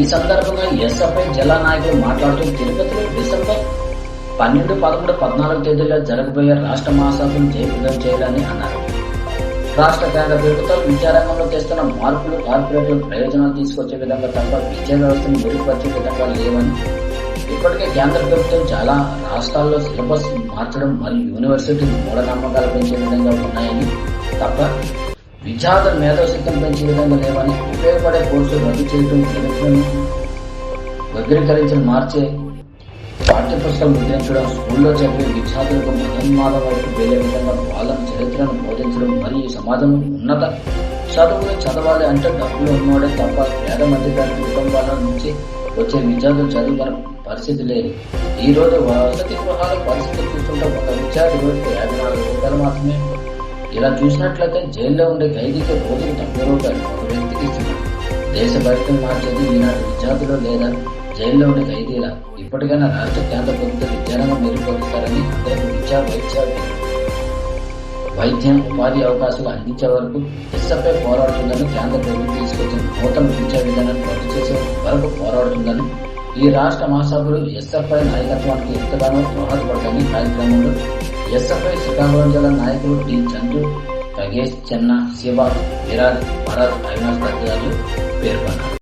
ఈ సందర్భంగా ఎస్ఎఫ్ఐ జిల్లా నాయకులు మాట్లాడుతూ తిరుపతిలో డిసెంబర్ పన్నెండు పదమూడు పద్నాలుగు తేదీల్లో జరగబోయే రాష్ట్ర మహాసభను జయప్రదం చేయాలని అన్నారు. రాష్ట్ర కేంద్ర ప్రభుత్వం విద్యారంగంలో చేస్తున్న మార్పులు కార్పొరేట్లకు ప్రయోజనాలు తీసుకొచ్చే విధంగా తప్ప విద్యా వ్యవస్థను మెరుగుపరిచే విధంగా లేవని ఇప్పటికే కేంద్ర ప్రభుత్వం చాలా రాష్ట్రాల్లో సిలబస్ మార్చడం మరియు యూనివర్సిటీ మూఢనమ్మకాలు పెంచే విధంగా ఉన్నాయని తప్ప విద్యార్థుల మేధోశక్తిని పెంచే విధంగా లేవని ఉపయోగపడే కోర్సులు రద్దు చేయడం చరిత్రను మార్చే పాఠ్య ముద్రించడం స్కూల్లో చదివే విద్యార్థులకు మతోన్మాదం వైపు వెళ్ళే విధంగా వాళ్ళ చరిత్రను బోధించడం మరియు సమాజం ఉన్నత చదువులు చదవాలి అంటే డబ్బులు ఉన్నవాడే తప్ప పేద మధ్యతరగతి కుటుంబాల నుంచి వచ్చే విద్యార్థులు చదువుకున్న పరిస్థితి లేదు. ఈ రోజు వసతి గృహాల పరిస్థితి చూస్తుంటే ఒక విద్యార్థి రోజుకు యాభై నాలుగు రూపాయలు మాత్రమే ఇలా చూసినట్లయితే జైల్లో ఉండే ఖైదీకి రోజుకు డెబ్బై రూపాయలు ఒక వ్యక్తికి ఇస్తున్నారు దేశ భరితం మార్చేది ఈనాటి విద్యార్థులు లేదా జైల్లో ఉండే ఖైదీల? ఇప్పటికైనా రాష్ట్ర కేంద్ర ప్రభుత్వం విద్యారంగం మెరుగుపరుస్తారని అందరికీ విద్యా వైద్య వైద్యం ఉపాధి అవకాశాలు అందించే వరకు ఎస్ఎఫ్ఐ పోరాడుతుందని కేంద్ర ప్రభుత్వం తీసుకొచ్చిన నూతన విద్యా విధానాన్ని రద్దు చేసే వరకు పోరాడుతుందని ఈ రాష్ట్ర మహాసభలు ఎస్ఎఫ్ఐ నాయకత్వానికి ఎంతగానో దోహదపడతాయని కార్యక్రమంలో ఎస్ఎఫ్ఐ శ్రీకాకుళం జిల్లా నాయకులు టి చందు ఖగేష్ చెన్న శివ విరాజ్ భరత్ అవినాష్ తదితరులు పేర్కొన్నారు.